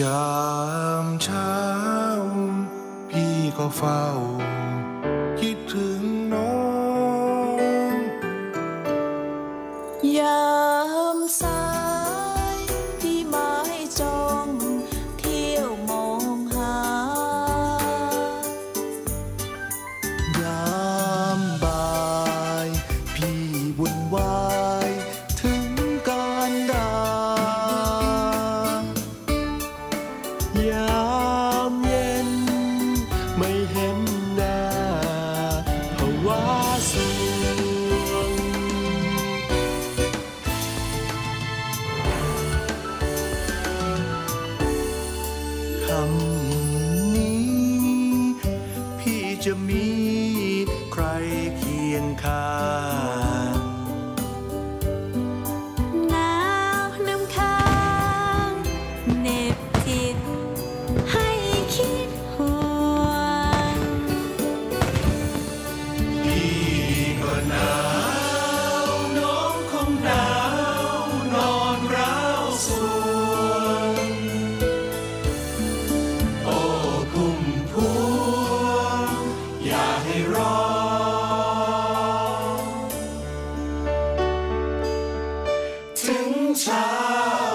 ยามเช้า พี่ก็เฝ้า คิดถึงน้อง ยามสายพี่ไม้จองเที่ยวมองหา ยามบ่าย พี่วุ่นวายำนี้ พี่จะมีใครเคียงข้าง time.